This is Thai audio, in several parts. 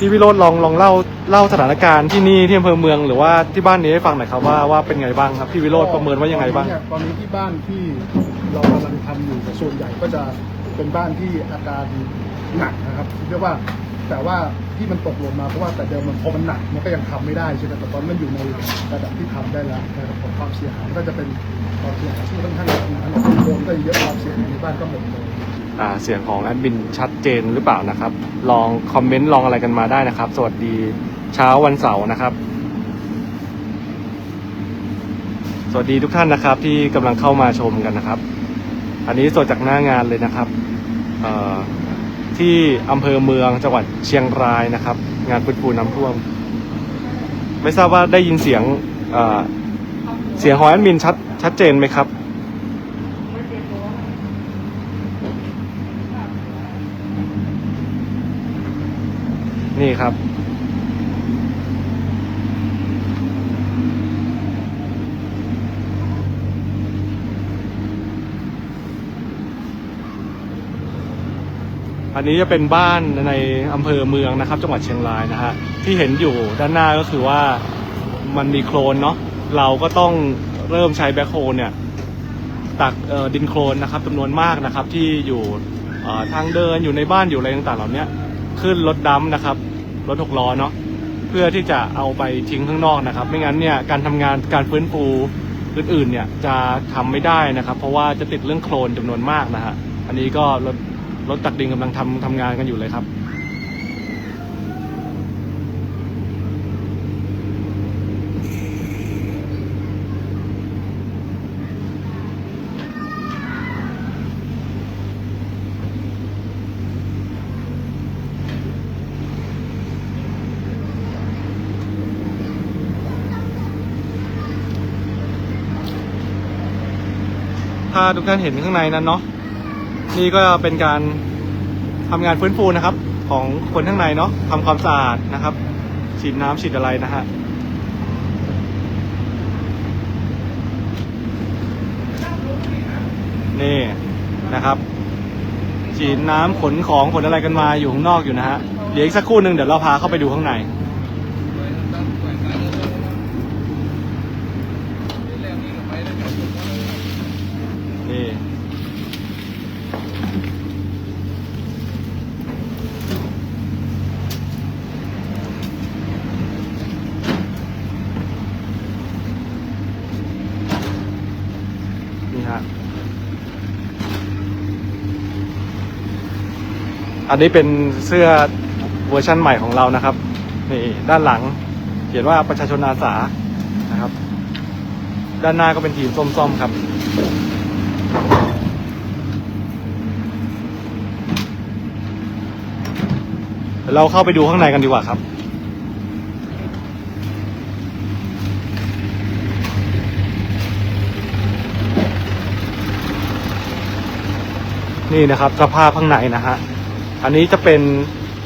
พี่วิโรจน์ลองลองเล่าเล่าสถานการณ์ที่นี่ที่อำเภอเมืองหรือว่าที่บ้านนี้ให้ฟังหน่อยครับว่าว่าเป็นไงบ้างครับพี่วิโรจน์ประเมินว่ายังไงบ้าง ตอนนี้ที่บ้านที่เรากำลังทำอยู่ส่วนใหญ่ก็จะเป็นบ้านที่อาการหนักนะครับเรียกว่าแต่ว่าที่มันตกหล่นมาเพราะว่าแต่เดิมมันพอมันหนักมันก็ยังทำไม่ได้ใช่ไหมแต่ตอนนี้มันอยู่ในระดับที่ทำได้แล้วนะครับความเสียหายก็จะเป็นความเสียหายที่ค่อนข้างหนักนะโดนก็เยอะความเสียหายในบ้านก็หมดเลย เสียงของแอดมินชัดเจนหรือเปล่านะครับ ลองคอมเมนต์ลองอะไรกันมาได้นะครับ สวัสดีเช้าวันเสาร์นะครับ สวัสดีทุกท่านนะครับที่กำลังเข้ามาชมกันนะครับ อันนี้สดจากหน้างานเลยนะครับที่อำเภอเมืองจังหวัดเชียงรายนะครับ งานฟื้นฟูน้ำท่วม ไม่ทราบว่าได้ยินเสียงเสียงของแอดมินชัดชัดเจนไหมครับ นี่ครับ อันนี้จะเป็นบ้านในอำเภอเมืองนะครับ จังหวัดเชียงรายนะฮะที่เห็นอยู่ด้านหน้าก็คือว่ามันมีโคลนเนาะเราก็ต้องเริ่มใช้แบ็คโฮเนี่ยตักดินโคลนนะครับจำนวนมากนะครับที่อยู่ทางเดินอยู่ในบ้านอยู่อะไรต่างๆเหล่านี้ขึ้นรถดัมนะครับ รถหกล้อเนาะเพื่อที่จะเอาไปทิ้งข้างนอกนะครับ ไม่งั้นเนี่ยการทำงานการฟื้นฟูอื่นๆเนี่ยจะทำไม่ได้นะครับ เพราะว่าจะติดเรื่องโคลนจำนวนมากนะฮะอันนี้ก็รถรถตักดินกำลังทำทำงานกันอยู่เลยครับ ถ้าทุกท่านเห็นข้างในนั้นเนาะนี่ก็เป็นการทำงานฟื้นฟูนะครับ ของคนข้างในเนาะทำความสะอาดนะครับฉีดน้ำฉีดอะไรนะฮะนี่นะครับฉีดน้ำขนของขนอะไรกันมาอยู่ข้างนอกอยู่นะฮะเดี๋ยวอีกสักครู่หนึ่งเดี๋ยวเราพาเข้าไปดูข้างใน นี่ฮะ อันนี้เป็นเสื้อเวอร์ชั่นใหม่ของเรานะครับนี่ด้านหลังเขียนว่าประชาชนอาสานะครับ ด้านหน้าก็เป็นทีมส้มๆครับ เราเข้าไปดูข้างในกันดีกว่าครับนี่นะครับสภาพข้างในนะฮะ อันนี้จะเป็น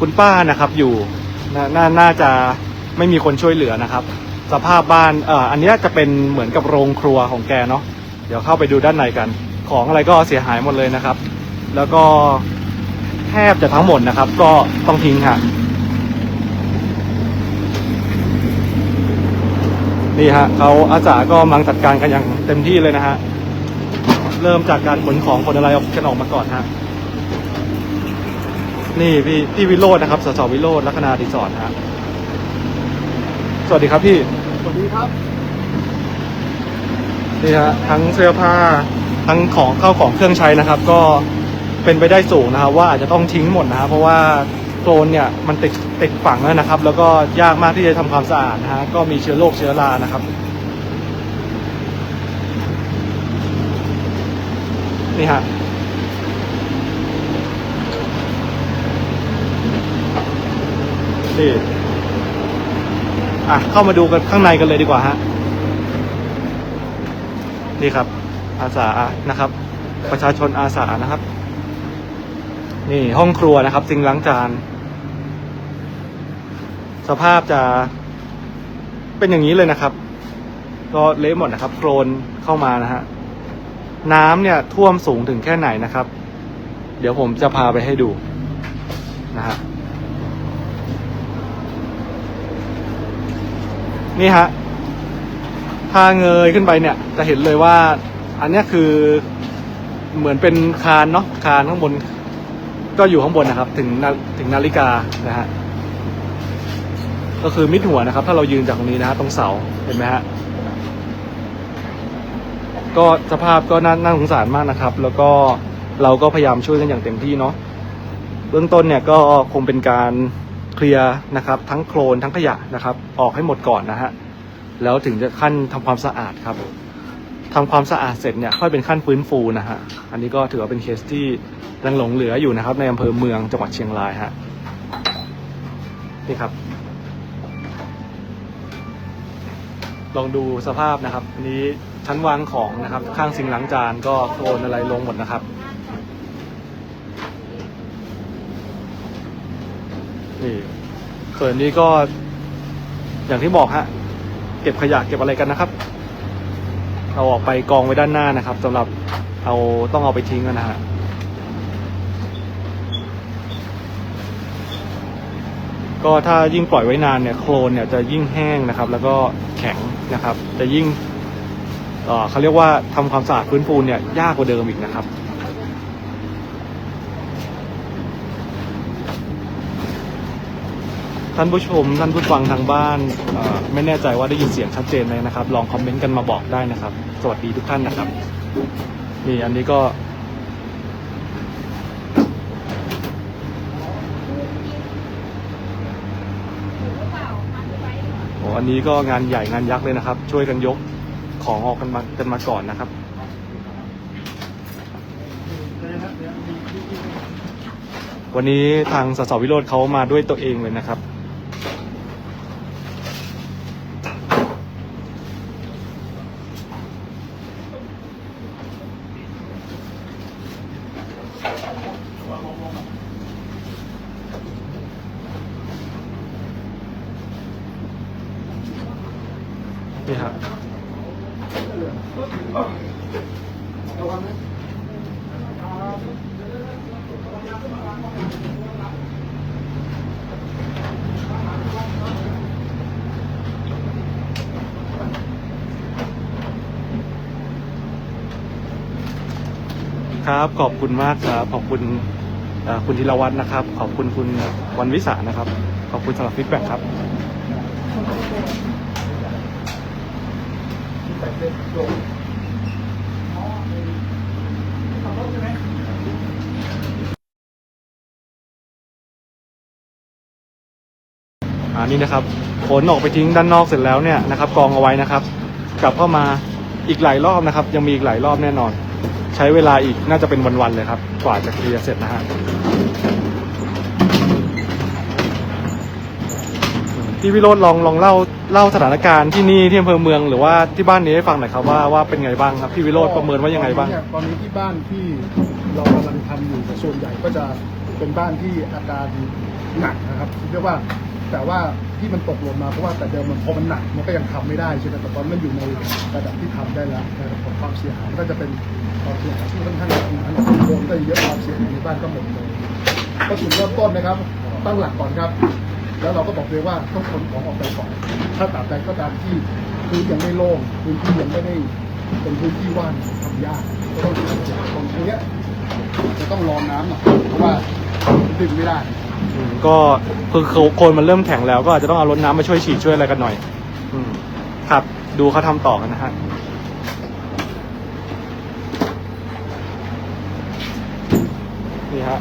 คุณป้านะครับอยู่นนาน่าจะไม่มีคนช่วยเหลือนะครับ สภาพบ้านเอ่ออันนี้จะเป็นเหมือนกับโรงครัวของแกเนาะเดี๋ยวเข้าไปดูด้านในกัน ของอะไรก็เสียหายหมดเลยนะครับ แล้วก็แทบจะทั้งหมดนะครับ ก็ต้องทิ้งค่ะนี่ฮะเขาอาสาก็มังจัดการกันอย่างเต็มที่เลยนะฮะเริ่มจากการขนของขนอะไรออกกันออกมาก่อนฮะ นี่พี่พี่วิโรจน์นะครับสสวิโรจน์ลัคนาดิศรฮะสวัสดีครับพี่สวัสดีครับนี่ฮะทั้งเสื้อผ้าทั้งของเข้าของเครื่องใช้นะครับ ก็เป็นไปได้สูงนะครับ ว่าอาจจะต้องทิ้งหมดนะครับเพราะว่าโคลนเนี่ยมันติดติดฝังแล้วนะครับ แล้วก็ยากมากที่จะทำความสะอาดนะฮะก็มีเชื้อโรคเชื้อรานะครับนี่ฮะ นี่อะเข้ามาดูกันข้างในกันเลยดีกว่าฮะนี่ครับ อาสานะครับ ประชาชนอาสานะครับ นี่ห้องครัวนะครับซิงล้างจาน สภาพจะเป็นอย่างนี้เลยนะครับ ก็เละหมดนะครับ โครนเข้ามานะฮะน้ำเนี่ยท่วมสูงถึงแค่ไหนนะครับ เดี๋ยวผมจะพาไปให้ดูนะฮะ นี่ฮะ ถ้าเงยขึ้นไปเนี่ย จะเห็นเลยว่า อันนี้คือเหมือนเป็นคานเนาะคานข้างบน ก็อยู่ข้างบนนะครับ ถึงถึงนาฬิกานะฮะก็คือมิดหัวนะครับ ถ้าเรายืนจากตรงนี้นะฮะตรงเสาเห็นไหมฮะก็สภาพก็น่าน่าสงสารมากนะครับ แล้วก็เราก็พยายามช่วยกันอย่างเต็มที่เนาะเบื้องต้นเนี่ยก็คงเป็นการ เคลียร์นะครับ ทั้งโคลนทั้งขยะนะครับ ออกให้หมดก่อนนะฮะแล้วถึงจะขั้นทำความสะอาดครับทำความสะอาดเสร็จเนี่ยค่อยเป็นขั้นฟื้นฟูนะฮะอันนี้ก็ถือว่าเป็นเคสที่ยังหลงเหลืออยู่นะครับ ในอำเภอเมืองจังหวัดเชียงรายฮะนี่ครับ ลองดูสภาพนะครับอันนี้ชั้นวางของนะครับ ข้างซิงค์ล้างจานก็โคลนอะไรลงหมดนะครับ นี่ ส่วนนี้ก็อย่างที่บอกฮะ เก็บขยะเก็บอะไรกันนะครับเอาออกไปกองไว้ด้านหน้านะครับสำหรับเอาต้องเอาไปทิ้งกันนะฮะก็ถ้ายิ่งปล่อยไว้นานเนี่ยโคลนเนี่ยจะยิ่งแห้งนะครับ แล้วก็แข็งนะครับ จะยิ่งเเขาเรียกว่าทำความสะอาดพื้นปูนเนี่ยยากกว่าเดิมอีกนะครับ ท่านผู้ชมท่านผู้ฟังทางบ้านไม่แน่ใจว่าได้ยินเสียงชัดเจนไหมนะครับ ลองคอมเมนต์กันมาบอกได้นะครับ สวัสดีทุกท่านนะครับนี่อันนี้ก็ โอ้อันนี้ก็งานใหญ่งานยักษ์เลยนะครับ ช่วยกันยกของออกกันมากันมาก่อนนะครับวันนี้ทางสสวิโรธเขามาด้วยตัวเองเลยนะครับ ครับครับขอบคุณมากครับขอบคุณคุณธีรวัฒน์นะครับ ขอบคุณคุณวันวิสานะครับ ขอบคุณสำหรับฟีดแบ็กครับ อันนี้นะครับขนออกไปทิ้งด้านนอกเสร็จแล้วเนี่ยนะครับ กองเอาไว้นะครับ กลับเข้ามาอีกหลายรอบนะครับ ยังมีอีกหลายรอบแน่นอน ใช้เวลาอีกน่าจะเป็นวันๆเลยครับ กว่าจะเคลียร์เสร็จนะฮะ พี่วิโรธลองลองเล่าเล่าสถานการณ์ที่นี่ที่อำเภอเมืองหรือว่าที่บ้านนี้ให้ฟังหน่อยครับว่าว่าเป็นไงบ้างครับพี่วิโรธประเมินว่ายังไงบ้าง ตอนนี้ที่บ้านที่เรากำลังทำอยู่ส่วนใหญ่ก็จะเป็นบ้านที่อาการหนักนะครับเรียกว่าแต่ว่าที่มันตกหล่นมาเพราะว่าแต่เดิมมันพอมันหนักมันก็ยังทำไม่ได้ใช่ไหมแต่ตอนนี้มันอยู่ในระดับที่ทำได้แล้วนะครับความเสียหายก็จะเป็นความเสียหายที่ค่อนข้างหนักอันดับโดนก็เยอะความเสียหายในบ้านก็หมดเลยก็จุดเริ่มต้นนะครับตั้งหลักก่อนครับ แล้วเราก็บอกเลยว่าต้องขนของออกไปก่อนถ้าตราบใดก็ตามที่พื้นยังไม่โล่งพื้นที่ยังไม่ได้เป็นพื้นที่ว่างทำยากก็ต้องทำจากตรงนี้จะต้องรอน้ำหน่อยเพราะว่าดึงไม่ได้ก็คือโคนมันเริ่มแข็งแล้วก็อาจจะต้องเอารถน้ำมาช่วยฉีดช่วยอะไรกันหน่อย อืมครับดูเขาทำต่อกันนะฮะนี่ฮะ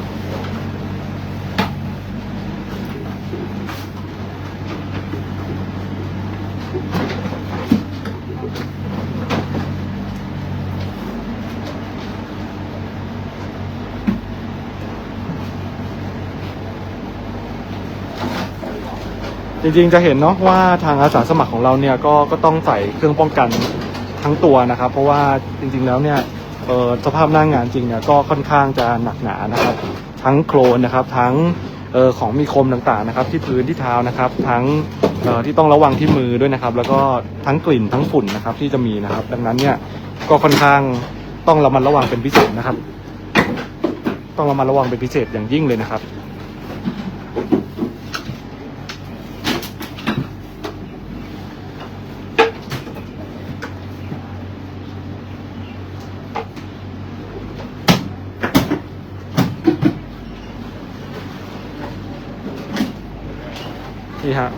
จริงๆจะเห็นเนาะว่าทางอาสาสมัครของเราเนี่ยก็ก็ต้องใส่เครื่องป้องกันทั้งตัวนะครับ เพราะว่าจริงๆแล้วเนี่ยเออสภาพหน้างงานจริงเนี่ยก็ค่อนข้างจะหนักหนานะครับ ทั้งโคลนนะครับทั้งเออของมีคมต่างๆนะครับ ที่พื้นที่เท้านะครับ ทั้งเออที่ต้องระวังที่มือด้วยนะครับ แล้วก็ทั้งกลิ่นทั้งฝุ่นนะครับที่จะมีนะครับ ดังนั้นเนี่ยก็ค่อนข้างต้องระมัดระวังเป็นพิเศษนะครับ ต้องระมัดระวังเป็นพิเศษอย่างยิ่งเลยนะครับ นี่ฮะ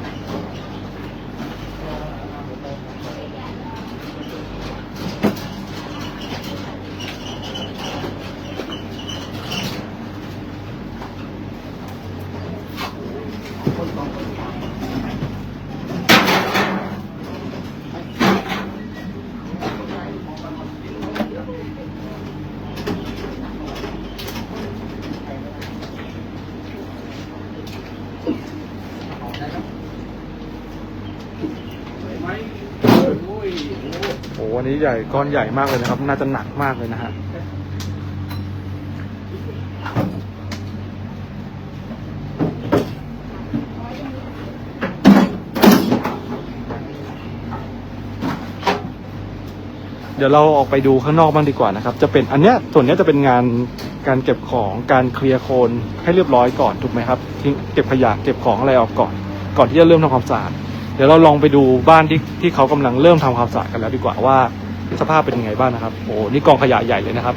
โอันนี้ใหญ่ก้อนใหญ่มากเลยนะครับ น่าจะหนักมากเลยนะฮะเดี๋ยวเราออกไปดูข้างนอกบ้างดีกว่านะครับ จะเป็นอันเนี้ยส่วนเนี้ยจะเป็นงานการเก็บของการเคลียร์โคลนให้เรียบร้อยก่อนถูกไหมครับทิ้งเก็บขยะเก็บของอะไรออกก่อน ก่อนที่จะเริ่มทำความสะอาด ดี๋ยวเราลองไปดูบ้านที่ที่เขากำลังเริ่มทำความสะอาดกันแล้วดีกว่าว่าสภาพเป็นยังไงบ้างนะครับ โอ้นี่กองขยะใหญ่เลยนะครับ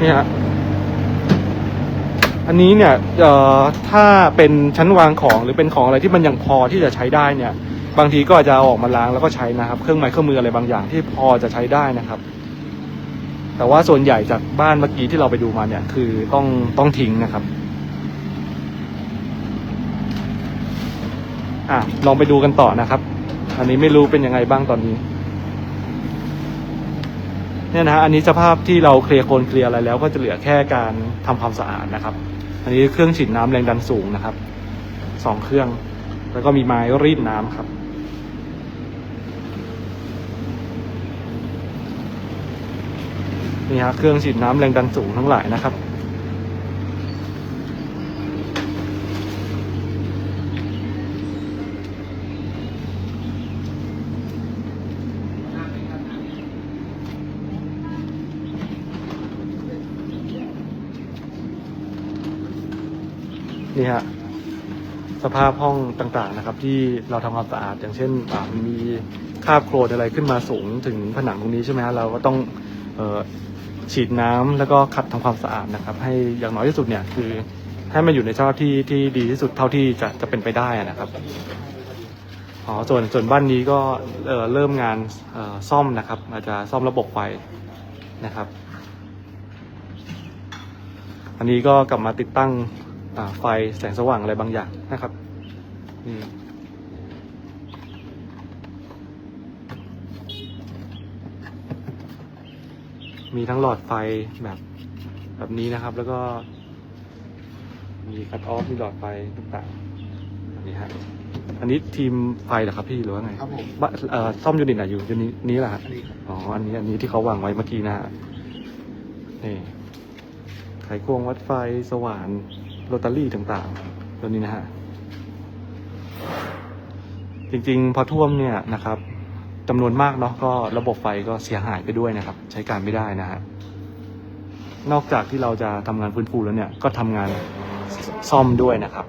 นี่ฮะ อันนี้เนี่ย เอ่อ ถ้าเป็นชั้นวางของหรือเป็นของอะไรที่มันยังพอที่จะใช้ได้เนี่ย บางทีก็จจะเอาออกมาล้างแล้วก็ใช้นะครับ เครื่องไม้เครื่องมืออะไรบางอย่างที่พอจะใช้ได้นะครับ แต่ว่าส่วนใหญ่จากบ้านเมื่อกี้ที่เราไปดูมาเนี่ย คือต้องต้องทิ้งนะครับอะลองไปดูกันต่อนะครับ อันนี้ไม่รู้เป็นยังไงบ้างตอนนี้ เนี่ยนะฮะอันนี้สภาพที่เราเคลียร์โคลนเคลียร์อะไรแล้วก็จะเหลือแค่การทำความสะอาดนะครับ อันนี้เครื่องฉีดน้ำแรงดันสูงนะครับสองเครื่อง แล้วก็มีไม้รีดน้ำครับ นี่ฮะเครื่องฉีดน้ำแรงดันสูงทั้งหลายนะครับ นี่ฮะสภาพห้องต่างๆนะครับ ที่เราทำความสะอาดอย่างเช่นอ่ามีคราบโคลนอะไรขึ้นมาสูงถึงผนังตรงนี้ใช่ไหมฮะเราก็ต้องเออ ฉีดน้ำแล้วก็ขัดทำความสะอาดนะครับ ให้อย่างน้อยที่สุดเนี่ยคือให้มันอยู่ในสภาพที่ที่ดีที่สุดเท่าที่จะจะเป็นไปได้นะครับอ๋อส่วนส่วนบ้านนี้ก็เอ่อเริ่มงานเอ่อซ่อมนะครับ อาจจะซ่อมระบบไฟนะครับ อันนี้ก็กลับมาติดตั้งไฟแสงสว่างอะไรบางอย่างนะครับนี่ มีทั้งหลอดไฟแบบแบบนี้นะครับ แล้วก็ มีคัตออฟมีหลอดไฟต่างๆอันนี้ฮะอันนี้ทีมไฟเหรอครับพี่หรือว่าไงครับผมบ้านเอ่อซ่อมยูนิตไหนอยู่ยูนิตนี้แหละฮะอันนี้ครับอ๋ออันนี้อันนี้ที่เขาวางไว้เมื่อกี้นะฮะนี่ไขควงวัดไฟสว่านโรตารี่ต่างๆ ตัวนี้นะฮะจริงๆ พอท่วมเนี่ยนะครับ จำนวนมากเนาะก็ระบบไฟก็เสียหายไปด้วยนะครับ ใช้การไม่ได้นะฮะนอกจากที่เราจะทำงานฟื้นฟูแล้วเนี่ยก็ทำงานซ่อมด้วยนะครับ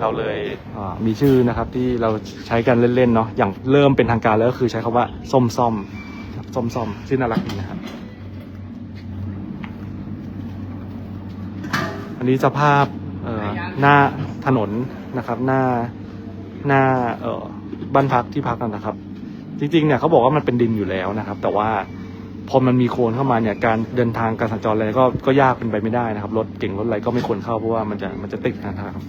เราเลยอ่ามีชื่อนะครับที่เราใช้กันเล่นๆเนาะอย่างเริ่มเป็นทางการแล้วก็คือใช้คำว่าส้มซ่อมส้มซ่อมชื่อน่ารักดีนะครับ อันนี้สภาพเอ่อหน้าถนนนะครับ หน้าหน้าเอ่อ บ้านพักที่พักกันนะครับ จริงๆเนี่ยเขาบอกว่ามันเป็นดินอยู่แล้วนะครับ แต่ว่าพอมันมีโคลนเข้ามาเนี่ยการเดินทางการสัญจรอะไรก็ก็ยากเป็นไปไม่ได้นะครับรถเก่งรถอะไรก็ไม่ควรเข้าเพราะว่ามันจะมันจะติดนะครับ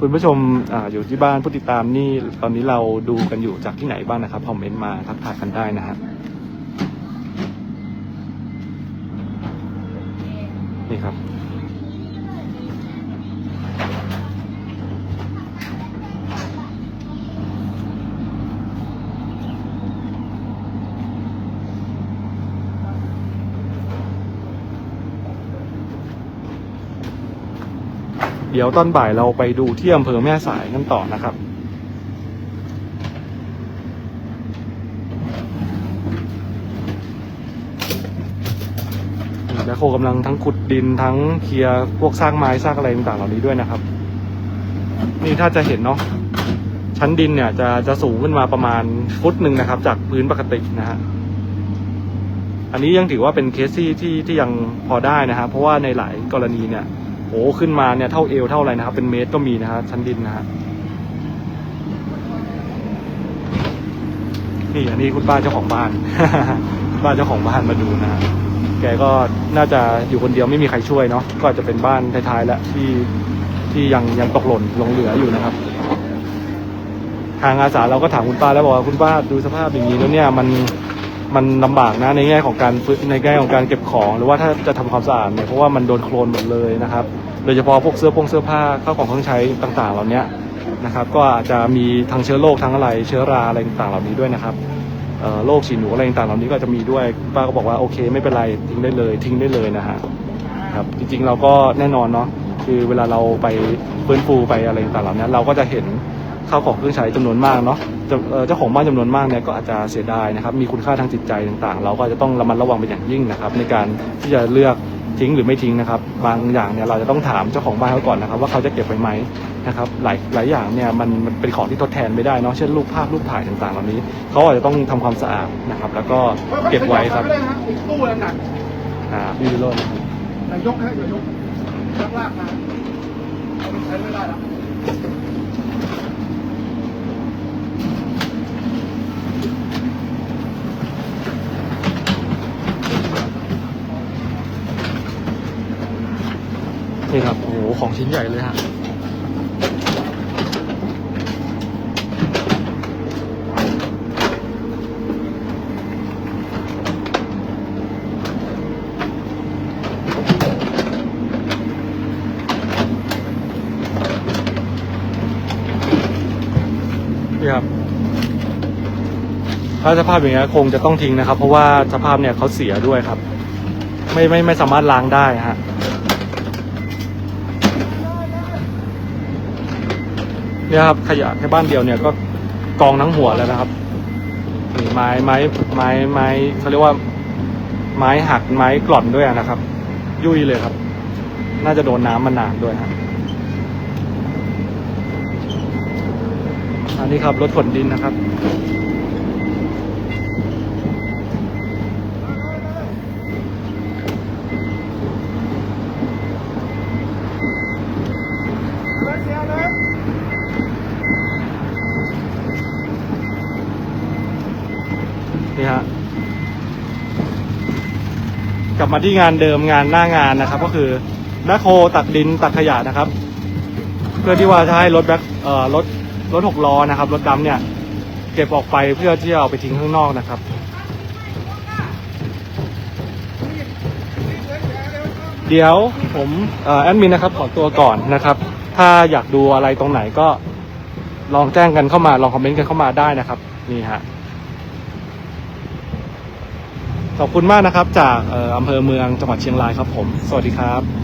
คุณผู้ชมออยู่ที่บ้านผู้ติดตามนี่ตอนนี้เราดูกันอยู่จากที่ไหนบ้างนะครับคอมเมนต์มาทักทายกันได้นะฮะนี่ครับ เดี๋ยวตอนบ่ายเราไปดูที่อำเภอแม่สายกันต่อนะครับแบคโฮกำลังทั้งขุดดินทั้งเคลียร์พวกซากไม้ซากอะไรต่างๆเหล่านี้ด้วยนะครับ นี่ถ้าจะเห็นเนาะชั้นดินเนี่ยจะจะสูงขึ้นมาประมาณฟุตหนึ่งนะครับ จากพื้นปกตินะฮะอันนี้ยังถือว่าเป็นเคสที่ที่ที่ยังพอได้นะครับเพราะว่าในหลายกรณีเนี่ย อ้ขึ้นมาเนี่ยเท่าเอวเท่าอะไรนะครับ เป็นเมตรก็มีนะฮะชั้นดินนะฮะนี่อันนี้คุณป้าเจ้าของบ้านบ้านเจ้าของบ้านมาดูนะฮะแกก็น่าจะอยู่คนเดียวไม่มีใครช่วยเนาะก็จะเป็นบ้านท้ายๆแล้วที่ที่ยังยังตกหล่นหลงเหลืออยู่นะครับ ทางอาสาเราก็ถามคุณป้าแล้วบอกว่าคุณป้าดูสภาพอย่างนี้แล้วเนี่ยมันมันลำบากนะในแง่ของการในแง่ของการเก็บของ หรือว่าถ้าจะทำความสะอาดเนี่ยเพราะว่ามันโดนโคลนหมดเลยนะครับ โดยเฉพาะพวกเสื้อผงเสื้อผ้าข้าวของเครื่องใช้ต่างๆ เหล่านี้นะครับ ก็อาจจะมีทั้งเชื้อโรคทั้งอะไรเชื้อราอะไรต่างๆ เหล่านี้ด้วยนะครับโรคฉี่หนูอะไรต่างๆ เหล่านี้ก็จะมีด้วยป้าก็บอกว่าโอเค ไม่เป็นไรทิ้งได้เลยทิ้งได้เลยนะฮะครับจริงๆเราก็แน่นอนเนาะคือเวลาเราไปฟื้นฟูไปอะไรต่างๆเหล่านี้เราก็จะเห็นข้าวของเครื่องใช้จำนวนมากเนาะเจ้าของบ้านจำนวนมากเนี่ยก็อาจจะเสียดายนะครับ มีคุณค่าทางจิตใจต่างๆ เราก็จะต้องระมัดระวังเป็นอย่างยิ่งนะครับ ในการที่จะเลือก ทิ้งหรือไม่ทิ้งนะครับ บางอย่างเนี่ยเราจะต้องถามเจ้าของบ้านเขาก่อนนะครับ ว่าเขาจะเก็บไว้ไหมนะครับหลายหลายอย่างเนี่ยมันมันเป็นของที่ทดแทนไม่ได้เนาะเช่นรูปภาพรูปถ่ายต่างๆเหล่านี้เขาอาจจะต้องทำความสะอาดนะครับ แล้วก็เก็บไว้ครับไม่ได้ฮะอีกตู้หนักอ่าพี่วิโรจน์นะครับ นายกฮะอย่ายกลากลากมาเอาไปใช้ไม่ได้แล้ว นี่ครับ โอ้โห ของชิ้นใหญ่เลยฮะนี่ครับ ถ้าสภาพอย่างเงี้ยคงจะต้องทิ้งนะครับ เพราะว่าสภาพเนี่ยเขาเสียด้วยครับ ไม่ไม่ไม่สามารถล้างได้ฮะ เนี่ยครับขยะแค่บ้านเดียวเนี่ยก็กองทั้งหัวแล้วนะครับไม้ไม้ไม้ไม้เขาเรียกว่า ไม้หักไม้กร่อนด้วยนะครับ ยุ่ยเลยครับ น่าจะโดนน้ำมานานด้วยฮะอันนี้ครับรถขนดินนะครับ นี่ฮะกลับ มาที่งานเดิมงานหน้างานนะครับ ก็คือแบ็คโฮตักดินตักขยะนะครับ เพื่อที่ว่าจะให้รถแบ็คเอ่อรถรถหกล้อนะครับรถดำเนี่ย เก็บออกไปเพื่อที่จะเอาไปทิ้งข้างนอกนะครับ เดี๋ยวผมเอ่อแอดมินนะครับขอตัวก่อนนะครับ ถ้าอยากดูอะไรตรงไหนก็ลองแจ้งกันเข้ามาลองคอมเมนต์กันเข้ามาได้นะครับ นี่ฮะ ขอบคุณมากนะครับ จากอำเภอเมืองจังหวัดเชียงรายครับผม สวัสดีครับ